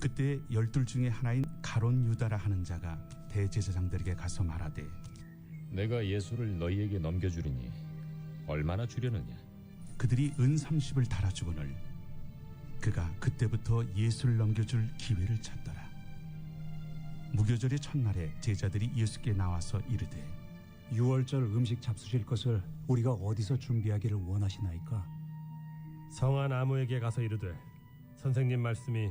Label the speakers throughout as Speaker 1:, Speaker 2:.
Speaker 1: 그때 열둘 중에 하나인 가론 유다라 하는 자가 대제사장들에게 가서 말하되
Speaker 2: 내가 예수를 너희에게 넘겨주리니 얼마나 주려느냐?
Speaker 1: 그들이 은 30을 달아주거늘 그가 그때부터 예수를 넘겨줄 기회를 찾더라 무교절의 첫날에 제자들이 예수께 나와서 이르되
Speaker 3: 유월절 음식 잡수실 것을 우리가 어디서 준비하기를 원하시나이까?
Speaker 4: 성한 아무에게 가서 이르되 선생님 말씀이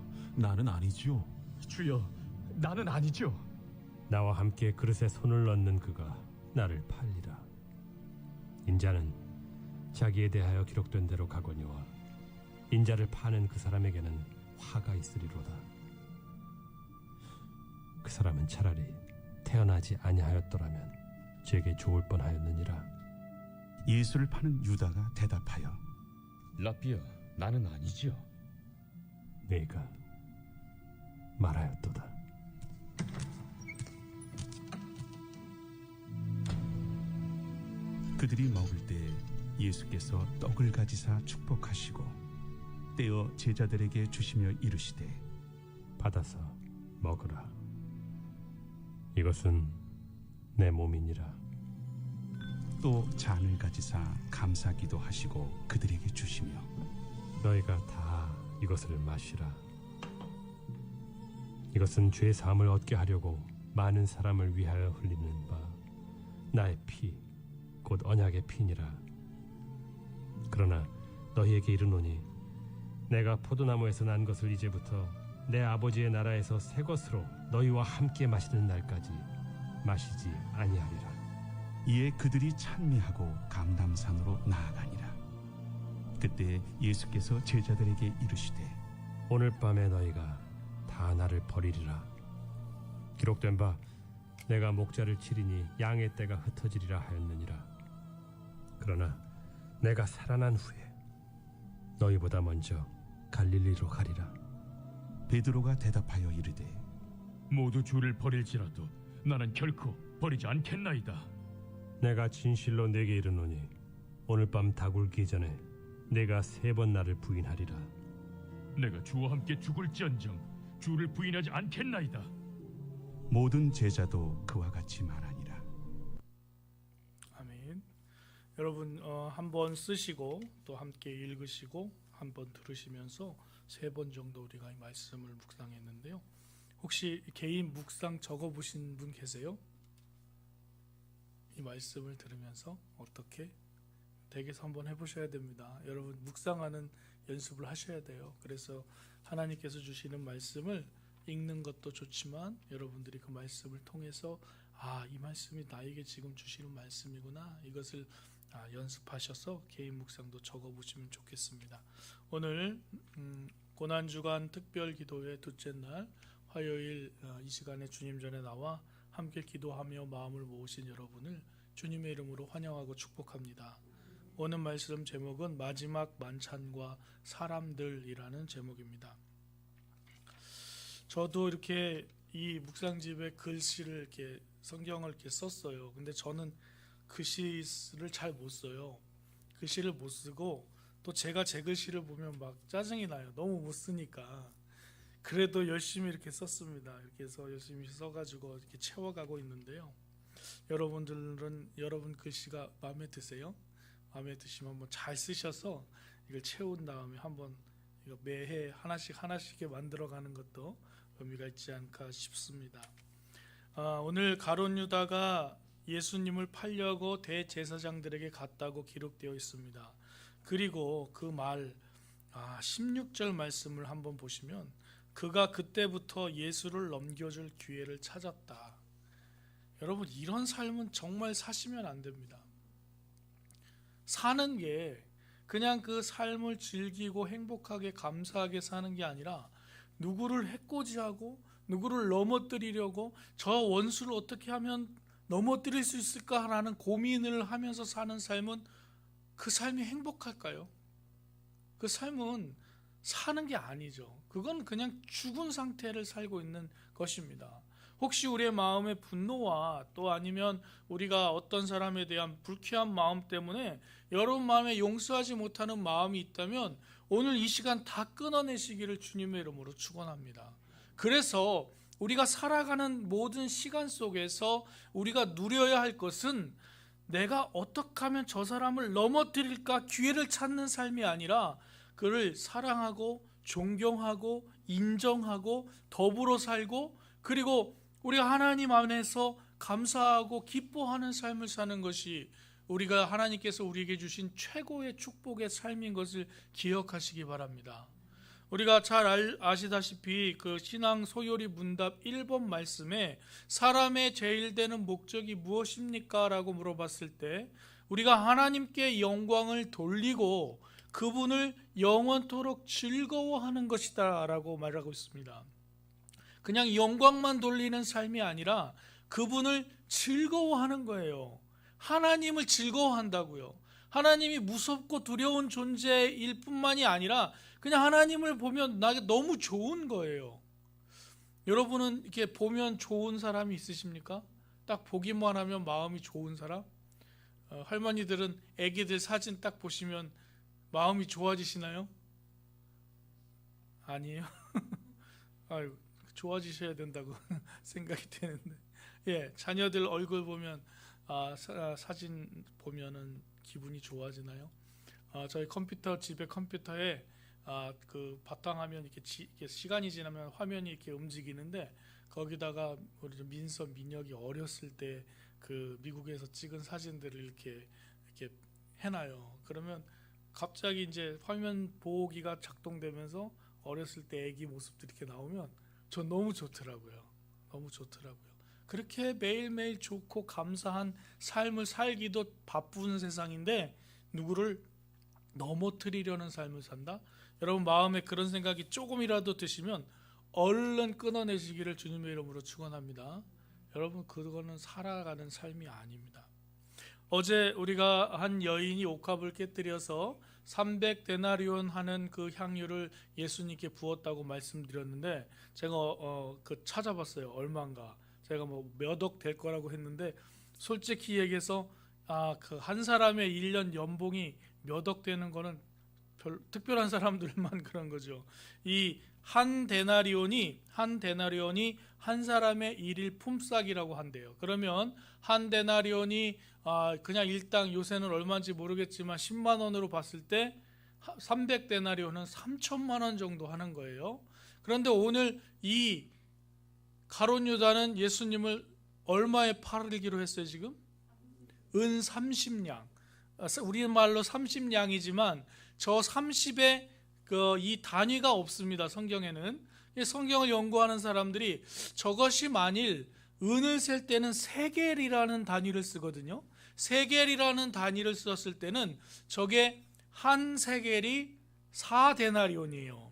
Speaker 5: 나는 아니지요.
Speaker 6: 주여, 나는 아니죠.
Speaker 4: 나와 함께 그릇에 손을 넣는 그가 나를 팔리라. 인자는 자기에 대하여 기록된 대로 가거니와 인자를 파는 그 사람에게는 화가 있으리로다. 그 사람은 차라리 태어나지 아니하였더라면 제게 좋을 뻔하였느니라.
Speaker 1: 예수를 파는 유다가 대답하여
Speaker 2: 라비야, 나는 아니지요.
Speaker 4: 내가 말하였도다.
Speaker 1: 그들이 먹을 때 예수께서 떡을 가지사 축복하시고 떼어 제자들에게 주시며 이르시되
Speaker 4: 받아서 먹으라. 이것은 내 몸이니라.
Speaker 1: 또 잔을 가지사 감사기도 하시고 그들에게 주시며
Speaker 4: 너희가 다 이것을 마시라. 이것은 죄 사함을 얻게 하려고 많은 사람을 위하여 흘리는 바 나의 피, 곧 언약의 피니라. 그러나 너희에게 이르노니 내가 포도나무에서 난 것을 이제부터 내 아버지의 나라에서 새 것으로 너희와 함께 마시는 날까지 마시지 아니하리라.
Speaker 1: 이에 그들이 찬미하고 감담산으로 나아가니라 그때 예수께서 제자들에게 이르시되
Speaker 4: 오늘 밤에 너희가 다 나를 버리리라. 기록된 바 내가 목자를 치리니 양의 떼가 흩어지리라 하였느니라. 그러나 내가 살아난 후에 너희보다 먼저 갈릴리로 가리라.
Speaker 1: 베드로가 대답하여 이르되
Speaker 6: 모두 주를 버릴지라도 나는 결코 버리지 않겠나이다.
Speaker 4: 내가 진실로 내게 이르노니 오늘 밤 다굴기 전에 내가 세 번 나를 부인하리라.
Speaker 6: 내가 주와 함께 죽을지언정 주를 부인하지 않겠나이다.
Speaker 1: 모든 제자도 그와 같이 말하니라
Speaker 7: 아멘. 여러분 어, 한번 쓰시고 또 함께 읽으시고 한번 들으시면서 세 번 정도 우리가 이 말씀을 묵상했는데요. 혹시 개인 묵상 적어 보신 분 계세요? 이 말씀을 들으면서 어떻게 댁에서 한번 해보셔야 됩니다. 여러분 묵상하는 연습을 하셔야 돼요. 그래서 하나님께서 주시는 말씀을 읽는 것도 좋지만 여러분들이 그 말씀을 통해서 아, 이 말씀이 나에게 지금 주시는 말씀이구나. 이것을 아, 연습하셔서 개인 묵상도 적어 보시면 좋겠습니다. 오늘 음, 고난 주간 특별 기도회 둘째 날 화요일 어, 이 시간에 주님 전에 나와 함께 기도하며 마음을 모으신 여러분을 주님의 이름으로 환영하고 축복합니다. 오늘 말씀 제목은 마지막 만찬과 사람들이라는 제목입니다. 저도 이렇게 이 묵상집에 글씨를 이렇게 성경을 이렇게 썼어요. 근데 저는 글씨를 잘 못 써요. 글씨를 못 쓰고 또 제가 제 글씨를 보면 막 짜증이 나요. 너무 못 쓰니까. 그래도 열심히 이렇게 썼습니다. 이렇게 해서 열심히 써가지고 이렇게 채워가고 있는데요. 여러분들은 여러분 글씨가 마음에 드세요? 마음에 드시면 한번 잘 쓰셔서 이걸 채운 다음에 한번 이거 매해 하나씩 하나씩 만들어가는 것도 의미가 있지 않을까 싶습니다. 아, 오늘 가론 유다가 예수님을 팔려고 대제사장들에게 갔다고 기록되어 있습니다. 그리고 그 말 아, 16절 말씀을 한번 보시면 그가 그때부터 예수를 넘겨줄 기회를 찾았다. 여러분 이런 삶은 정말 사시면 안 됩니다. 사는 게 그냥 그 삶을 즐기고 행복하게 감사하게 사는 게 아니라 누구를 해코지하고 누구를 넘어뜨리려고 저 원수를 어떻게 하면 넘어뜨릴 수 있을까라는 고민을 하면서 사는 삶은 그 삶이 행복할까요? 그 삶은 사는 게 아니죠. 그건 그냥 죽은 상태를 살고 있는 것입니다. 혹시 우리의 마음의 분노와 또 아니면 우리가 어떤 사람에 대한 불쾌한 마음 때문에 여러분 마음에 용서하지 못하는 마음이 있다면 오늘 이 시간 다 끊어내시기를 주님의 이름으로 축원합니다. 그래서 우리가 살아가는 모든 시간 속에서 우리가 누려야 할 것은 내가 어떻게 하면 저 사람을 넘어뜨릴까 기회를 찾는 삶이 아니라 그를 사랑하고 존경하고 인정하고 더불어 살고 그리고 우리가 하나님 안에서 감사하고 기뻐하는 삶을 사는 것이 우리가 하나님께서 우리에게 주신 최고의 축복의 삶인 것을 기억하시기 바랍니다. 우리가 잘 알- 아시다시피 그 신앙 소요리 문답 1번 말씀에 사람의 제일 되는 목적이 무엇입니까? 라고 물어봤을 때 우리가 하나님께 영광을 돌리고 그분을 영원토록 즐거워하는 것이다 라고 말하고 있습니다. 그냥 영광만 돌리는 삶이 아니라 그분을 즐거워하는 거예요. 하나님을 즐거워한다고요. 하나님이 무섭고 두려운 존재일 뿐만이 아니라 그냥 하나님을 보면 나게 너무 좋은 거예요. 여러분은 이렇게 보면 좋은 사람이 있으십니까? 딱 보기만 하면 마음이 좋은 사람? 어, 할머니들은 아기들 사진 딱 보시면 마음이 좋아지시나요? 아니에요. 아유, 좋아지셔야 된다고 생각이 되는데. 예, 자녀들 얼굴 보면 아, 사, 사진 보면은 기분이 좋아지나요? 아, 저희 컴퓨터 집에 컴퓨터에 아, 그 바탕화면 이렇게, 지, 이렇게 시간이 지나면 화면이 이렇게 움직이는데 거기다가 우리 좀 민서 민혁이 어렸을 때 그 미국에서 찍은 사진들을 이렇게 이렇게 해놔요. 그러면 갑자기 이제 화면 보기가 작동되면서 어렸을 때 아기 모습들이 이렇게 나오면 전 너무 좋더라고요. 너무 좋더라고요. 그렇게 매일매일 좋고 감사한 삶을 살기도 바쁜 세상인데 누구를 넘어뜨리려는 삶을 산다? 여러분 마음에 그런 생각이 조금이라도 드시면 얼른 끊어내시기를 주님의 이름으로 축원합니다. 여러분 그거는 살아가는 삶이 아닙니다. 어제 우리가 한 여인이 옥합을 깨뜨려서 300데나리온 하는 그 향유를 예수님께 부었다고 말씀드렸는데 제가 어, 어, 그 찾아봤어요. 얼마인가. 제가 뭐 몇 억 될 거라고 했는데 솔직히 얘기해서 아 그 한 사람의 1년 연봉이 몇 억 되는 거는 별 특별한 사람들만 그런 거죠. 이 한 데나리온이 한 데나리온이 한 사람의 일일 품삯이라고 한대요. 그러면 한 데나리온이 아 그냥 일당 요새는 얼마인지 모르겠지만 10만 원으로 봤을 때 300데나리온은 3천만 원 정도 하는 거예요. 그런데 오늘 이 가론 유다는 예수님을 얼마에 팔기로 했어요, 지금? 은 30냥. 우리말로 30냥이지만 저 30에 그 이 단위가 없습니다. 성경에는. 이 성경을 연구하는 사람들이 저것이 만일 은을 셀 때는 세겔이라는 단위를 쓰거든요. 세겔이라는 단위를 썼을 때는 저게 한 세겔이 4데나리온이에요.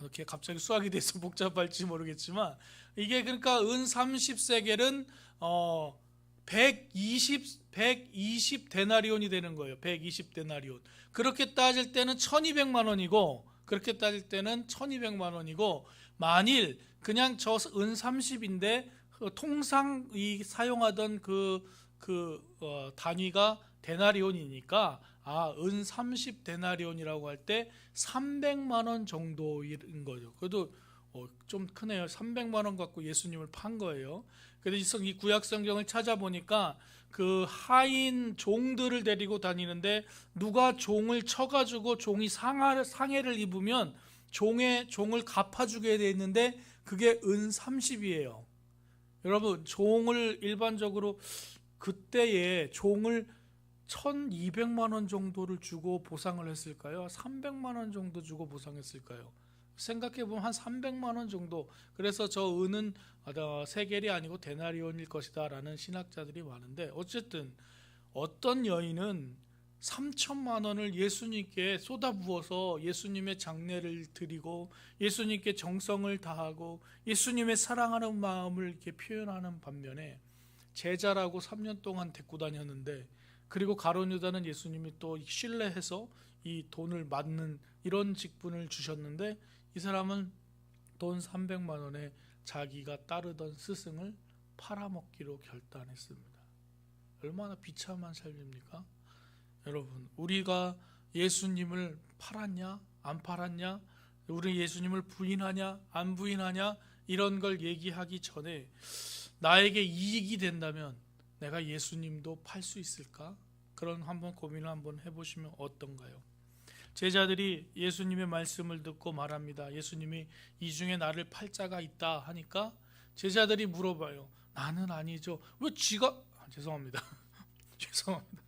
Speaker 7: 이렇게 갑자기 수학이 돼서 복잡할지 모르겠지만 이게 그러니까 은 30세겔은 어 120 120 데나리온이 되는 거예요. 120 데나리온. 그렇게 따질 때는 1200만 원이고 그렇게 따질 때는 1200만 원이고 만일 그냥 저 은 30인데 통상 이 사용하던 그, 그 어, 단위가 데나리온이니까 아, 은 30 데나리온이라고 할 때 300만 원 정도인 거죠. 그래도 어, 좀 크네요. 300만 원 갖고 예수님을 판 거예요. 그래서 이 구약 성경을 찾아보니까 그 하인 종들을 데리고 다니는데 누가 종을 쳐가지고 종이 상하, 상해를 입으면 종의 종을 갚아주게 돼 있는데 그게 은 30이에요. 여러분 종을 일반적으로 그때에 종을 1,200만 원 정도를 주고 보상을 했을까요? 300만 원 정도 주고 보상했을까요? 생각해 보면 한 300만 원 정도. 그래서 저 은은 어, 세겔이 아니고 데나리온일 것이다라는 신학자들이 많은데 어쨌든 어떤 여인은 3천만 원을 예수님께 쏟아부어서 예수님의 장례를 드리고 예수님께 정성을 다하고 예수님의 사랑하는 마음을 이렇게 표현하는 반면에 제자라고 3년 동안 데리고 다녔는데 그리고 가론유다는 예수님이 또 신뢰해서 이 돈을 맞는 이런 직분을 주셨는데 이 사람은 돈 300만 원에 자기가 따르던 스승을 팔아먹기로 결단했습니다. 얼마나 비참한 삶입니까? 여러분, 우리가 예수님을 팔았냐, 안 팔았냐, 우리 예수님을 부인하냐, 안 부인하냐, 이런 걸 얘기하기 전에 나에게 이익이 된다면 내가 예수님도 팔 수 있을까? 그런 한번 고민을 한번 해보시면 어떤가요? 제자들이 예수님의 말씀을 듣고 말합니다. 예수님이 이 중에 나를 팔 자가 있다 하니까 제자들이 물어봐요. 나는 아니죠. 왜 지가 아, 죄송합니다. 죄송합니다.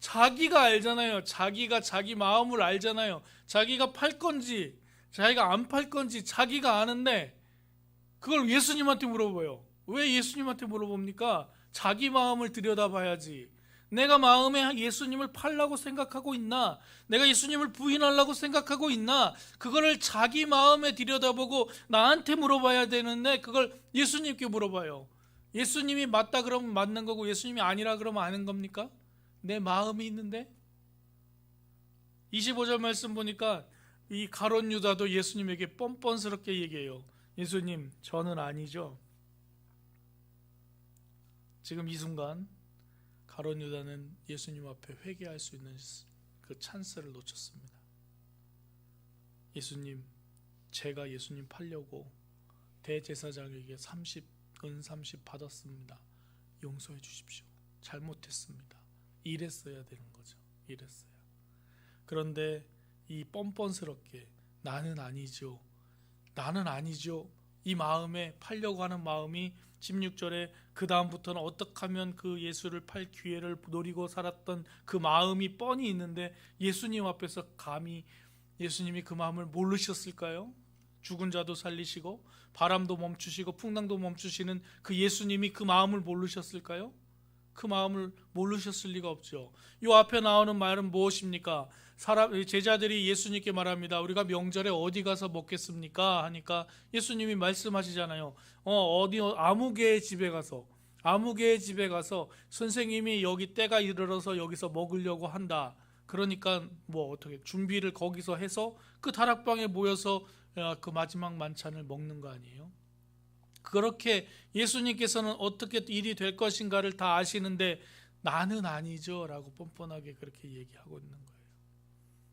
Speaker 7: 자기가 알잖아요. 자기가 자기 마음을 알잖아요. 자기가 팔 건지 자기가 안 팔 건지 자기가 아는데 그걸 예수님한테 물어봐요. 왜 예수님한테 물어봅니까? 자기 마음을 들여다봐야지. 내가 마음에 예수님을 팔라고 생각하고 있나? 내가 예수님을 부인하려고 생각하고 있나? 그거를 자기 마음에 들여다보고 나한테 물어봐야 되는데 그걸 예수님께 물어봐요. 예수님이 맞다 그러면 맞는 거고 예수님이 아니라 그러면 아는 겁니까? 내 마음이 있는데 25절 말씀 보니까 이 가론 유다도 예수님에게 뻔뻔스럽게 얘기해요. 예수님, 저는 아니죠. 지금 이 순간 가론 유다는 예수님 앞에 회개할 수 있는 그 찬스를 놓쳤습니다. 예수님, 제가 예수님 팔려고 대제사장에게 30, 은 30 받았습니다. 용서해 주십시오. 잘못했습니다. 이랬어야 되는 거죠. 이랬어요. 그런데 이 뻔뻔스럽게 나는 아니죠. 나는 아니죠. 이 마음에 팔려고 하는 마음이 16절에 그 다음부터는 어떻게 하면 그 예수를 팔 기회를 노리고 살았던 그 마음이 뻔히 있는데 예수님 앞에서 감히 예수님이 그 마음을 모르셨을까요? 죽은 자도 살리시고 바람도 멈추시고 풍랑도 멈추시는 그 예수님이 그 마음을 모르셨을까요? 그 마음을 모르셨을 리가 없죠. 이 앞에 나오는 말은 무엇입니까? 사람 제자들이 예수님께 말합니다. 우리가 명절에 어디 가서 먹겠습니까? 하니까 예수님이 말씀하시잖아요. 어 어디 아무개의 집에 가서 아무개의 집에 가서 선생님이 여기 때가 이르러서 여기서 먹으려고 한다. 그러니까 뭐 어떻게 준비를 거기서 해서 그 다락방에 모여서 그 마지막 만찬을 먹는 거 아니에요? 그렇게 예수님께서는 어떻게 일이 될 것인가를 다 아시는데 나는 아니죠라고 뻔뻔하게 그렇게 얘기하고 있는 거예요.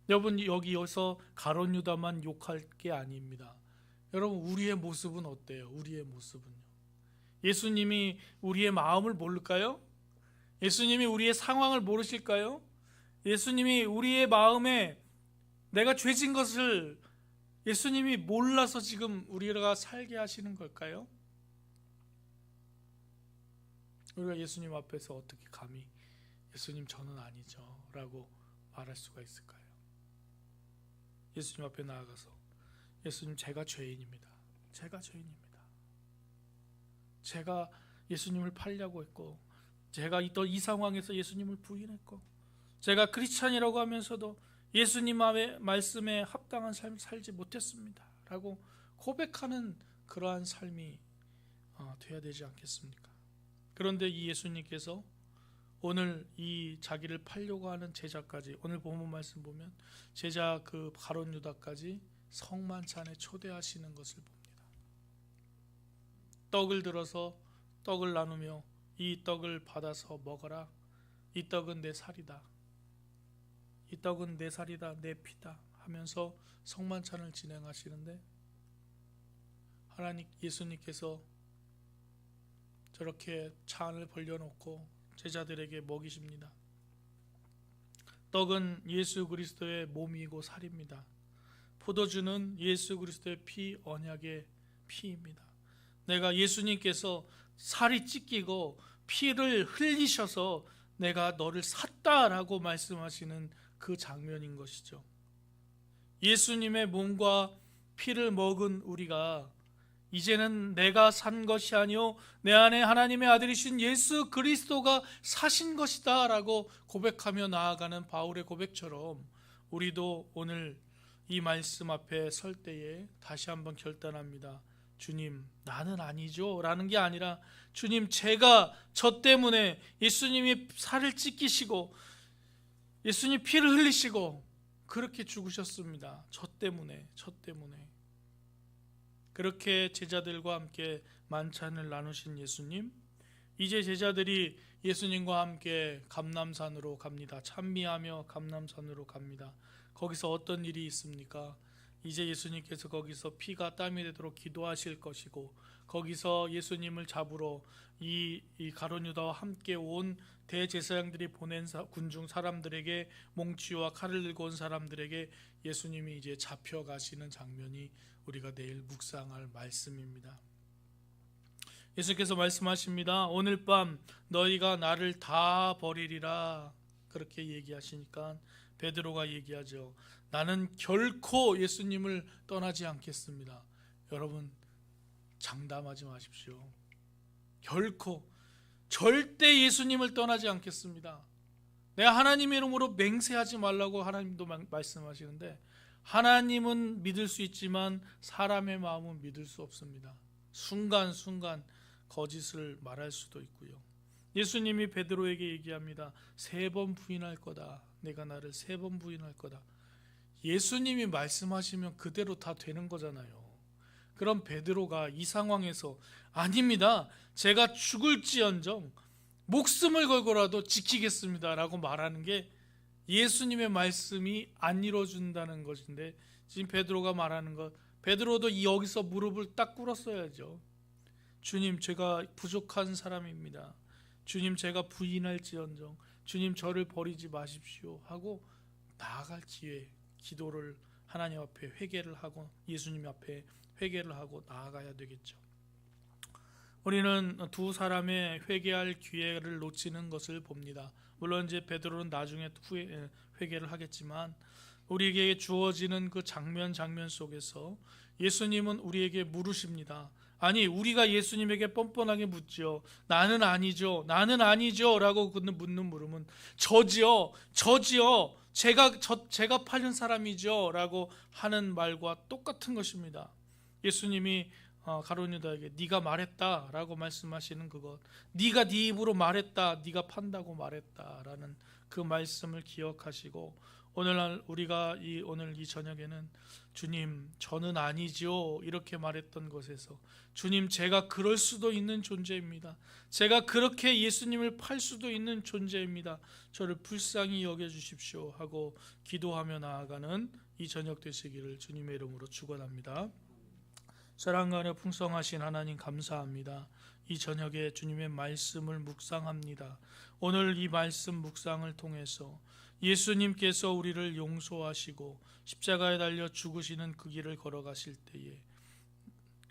Speaker 7: 여러분 여기서 가론 유다만 욕할 게 아닙니다. 여러분 우리의 모습은 어때요? 우리의 모습은요. 예수님이 우리의 마음을 모를까요? 예수님이 우리의 상황을 모르실까요? 예수님이 우리의 마음에 내가 죄진 것을 예수님이 몰라서 지금 우리가 살게 하시는 걸까요? 우리가 예수님 앞에서 어떻게 감히 예수님 저는 아니죠 라고 말할 수가 있을까요? 예수님 앞에 나아가서 예수님 제가 죄인입니다. 제가 죄인입니다. 제가 예수님을 팔려고 했고 제가 또이 상황에서 예수님을 부인했고 제가 크리스찬이라고 하면서도 예수님의 말씀에 합당한 삶을 살지 못했습니다. 라고 고백하는 그러한 삶이 어, 돼야 되지 않겠습니까? 그런데 이 예수님께서 오늘 이 자기를 팔려고 하는 제자까지 오늘 본문 말씀 보면 제자 그 가론 유다까지 성만찬에 초대하시는 것을 봅니다. 떡을 들어서 떡을 나누며 이 떡을 받아서 먹어라. 이 떡은 내 살이다. 이 떡은 내 살이다, 내 피다 하면서 성만찬을 진행하시는데 하나님 예수님께서 저렇게 찬을 벌려놓고 제자들에게 먹이십니다. 떡은 예수 그리스도의 몸이고 살입니다. 포도주는 예수 그리스도의 피 언약의 피입니다. 내가 예수님께서 살이 찢기고 피를 흘리셔서 내가 너를 샀다라고 말씀하시는 그 장면인 것이죠. 예수님의 몸과 피를 먹은 우리가 이제는 내가 산 것이 아니요 내 안에 하나님의 아들이신 예수 그리스도가 사신 것이다라고 고백하며 나아가는 바울의 고백처럼 우리도 오늘 이 말씀 앞에 설 때에 다시 한번 결단합니다. 주님, 나는 아니죠. 라는 게 아니라 주님, 제가 저 때문에 예수님이 살을 찢기시고 예수님 피를 흘리시고 그렇게 죽으셨습니다. 저 때문에, 저 때문에. 그렇게 제자들과 함께 만찬을 나누신 예수님, 이제 제자들이 예수님과 함께 감남산으로 갑니다. 찬미하며 감남산으로 갑니다. 거기서 어떤 일이 있습니까? 이제 예수님께서 거기서 피가 땀이 되도록 기도하실 것이고 거기서 예수님을 잡으러 이, 이 가론유다와 함께 온 대제사장들이 보낸 사, 군중 사람들에게 몽치와 칼을 들고 온 사람들에게 예수님이 이제 잡혀가시는 장면이 우리가 내일 묵상할 말씀입니다. 예수께서 말씀하십니다. 오늘 밤 너희가 나를 다 버리리라 그렇게 얘기하시니까 베드로가 얘기하죠. 나는 결코 예수님을 떠나지 않겠습니다. 여러분 장담하지 마십시오. 결코 절대 예수님을 떠나지 않겠습니다. 내가 하나님의 이름으로 맹세하지 말라고 하나님도 마- 말씀하시는데 하나님은 믿을 수 있지만 사람의 마음은 믿을 수 없습니다. 순간순간 거짓을 말할 수도 있고요. 예수님이 베드로에게 얘기합니다. 세 번 부인할 거다. 내가 나를 세 번 부인할 거다. 예수님이 말씀하시면 그대로 다 되는 거잖아요. 그럼 베드로가 이 상황에서 아닙니다. 제가 죽을지언정 목숨을 걸고라도 지키겠습니다라고 말하는 게 예수님의 말씀이 안 이루어진다는 것인데 지금 베드로가 말하는 것 베드로도 여기서 무릎을 딱 꿇었어야죠. 주님 제가 부족한 사람입니다. 주님 제가 부인할지언정 주님 저를 버리지 마십시오 하고 나아갈 기회 기도를 하나님 앞에 회개를 하고 예수님 앞에 회개를 하고 나아가야 되겠죠. 우리는 두 사람의 회개할 기회를 놓치는 것을 봅니다. 물론 이제 베드로는 나중에 후에 회개를 하겠지만 우리에게 주어지는 그 장면 장면 속에서 예수님은 우리에게 물으십니다. 아니 우리가 예수님에게 뻔뻔하게 묻죠. 나는 아니죠. 나는 아니죠라고 묻는 물음은 저지요. 저지요. 제가 저 제가 팔린 사람이죠라고 하는 말과 똑같은 것입니다. 예수님이 어, 가론유다에게 네가 말했다라고 말씀하시는 그것, 네가 네 입으로 말했다, 네가 판다고 말했다라는 그 말씀을 기억하시고 오늘날 우리가 이 오늘 이 저녁에는 주님 저는 아니지요 이렇게 말했던 것에서 주님 제가 그럴 수도 있는 존재입니다. 제가 그렇게 예수님을 팔 수도 있는 존재입니다. 저를 불쌍히 여겨 주십시오 하고 기도하며 나아가는 이 저녁 되시기를 주님의 이름으로 축원합니다. 사랑하며 풍성하신 하나님 감사합니다. 이 저녁에 주님의 말씀을 묵상합니다. 오늘 이 말씀 묵상을 통해서 예수님께서 우리를 용서하시고 십자가에 달려 죽으시는 그 길을 걸어가실 때에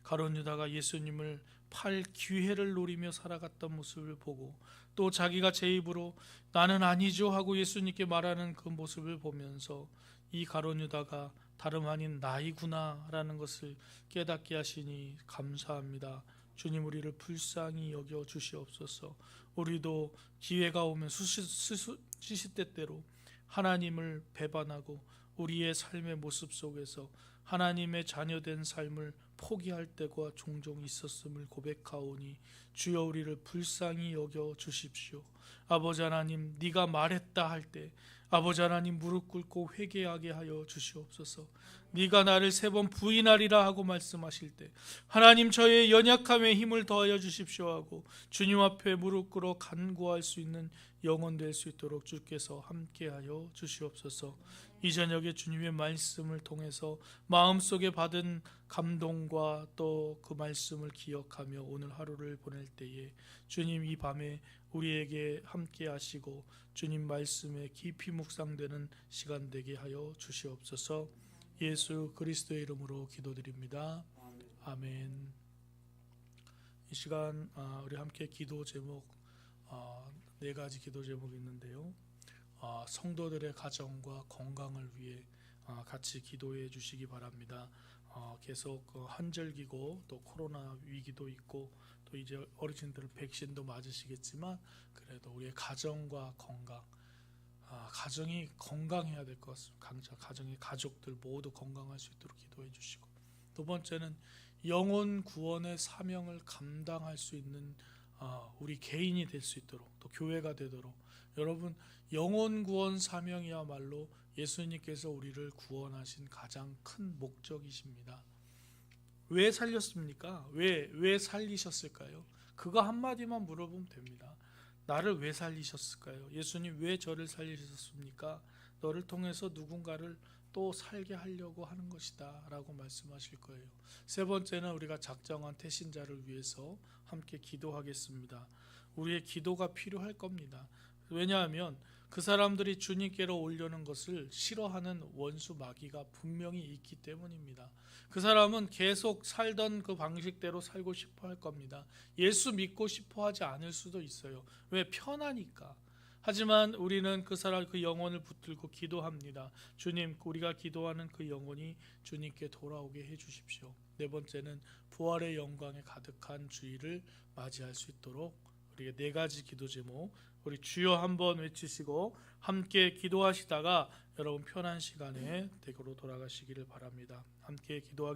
Speaker 7: 가론 유다가 예수님을 팔 기회를 노리며 살아갔던 모습을 보고 또 자기가 제 입으로 나는 아니죠 하고 예수님께 말하는 그 모습을 보면서 이 가론 유다가 다름 아닌 나이구나라는 것을 깨닫게 하시니 감사합니다. 주님 우리를 불쌍히 여겨 주시옵소서. 우리도 기회가 오면 수시때때로 하나님을 배반하고 우리의 삶의 모습 속에서 하나님의 자녀된 삶을 포기할 때가 종종 있었음을 고백하오니 주여 우리를 불쌍히 여겨 주십시오. 아버지 하나님 네가 말했다 할 때 아버지 하나님 무릎 꿇고 회개하게 하여 주시옵소서. 네가 나를 세 번 부인하리라 하고 말씀하실 때 하나님 저의 연약함에 힘을 더하여 주십시오 하고 주님 앞에 무릎 꿇어 간구할 수 있는 영혼 될 수 있도록 주께서 함께하여 주시옵소서. 이 저녁에 주님의 말씀을 통해서 마음속에 받은 감동과 또 그 말씀을 기억하며 오늘 하루를 보낼 때에 주님 이 밤에 우리에게 함께 하시고 주님 말씀에 깊이 묵상되는 시간 되게 하여 주시옵소서. 예수 그리스도의 이름으로 기도드립니다. 아멘. 이 시간 아, 우리 함께 기도 제목 아, 네 가지 기도 제목이 있는데요. 아, 성도들의 가정과 건강을 위해 어, 같이 기도해 주시기 바랍니다. 어, 계속 그 한절기고 또 코로나 위기도 있고 또 이제 어르신들 백신도 맞으시겠지만 그래도 우리의 가정과 건강 아, 가정이 건강해야 될 것 같습니다. 강자 가정의 가족들 모두 건강할 수 있도록 기도해 주시고 두 번째는 영혼 구원의 사명을 감당할 수 있는 아, 우리 개인이 될 수 있도록 또 교회가 되도록 여러분 영혼 구원 사명이야말로 예수님께서 우리를 구원하신 가장 큰 목적이십니다. 왜 살렸습니까? 왜 왜 살리셨을까요? 그거 한 마디만 물어보면 됩니다. 나를 왜 살리셨을까요? 예수님 왜 저를 살리셨습니까? 너를 통해서 누군가를 또 살게 하려고 하는 것이다 라고 말씀하실 거예요. 세 번째는 우리가 작정한 태신자를 위해서 함께 기도하겠습니다. 우리의 기도가 필요할 겁니다. 왜냐하면 그 사람들이 주님께로 올려는 것을 싫어하는 원수 마귀가 분명히 있기 때문입니다. 그 사람은 계속 살던 그 방식대로 살고 싶어 할 겁니다. 예수 믿고 싶어 하지 않을 수도 있어요. 왜 편하니까. 하지만 우리는 그 사람 그 영혼을 붙들고 기도합니다. 주님, 우리가 기도하는 그 영혼이 주님께 돌아오게 해 주십시오. 네 번째는 부활의 영광에 가득한 주의를 맞이할 수 있도록 우리의 네 가지 기도 제목 우리 주여 한번 외치시고 함께 기도하시다가 여러분 편한 시간에 댁으로 돌아가시기를 바랍니다. 함께 기도하겠습니다.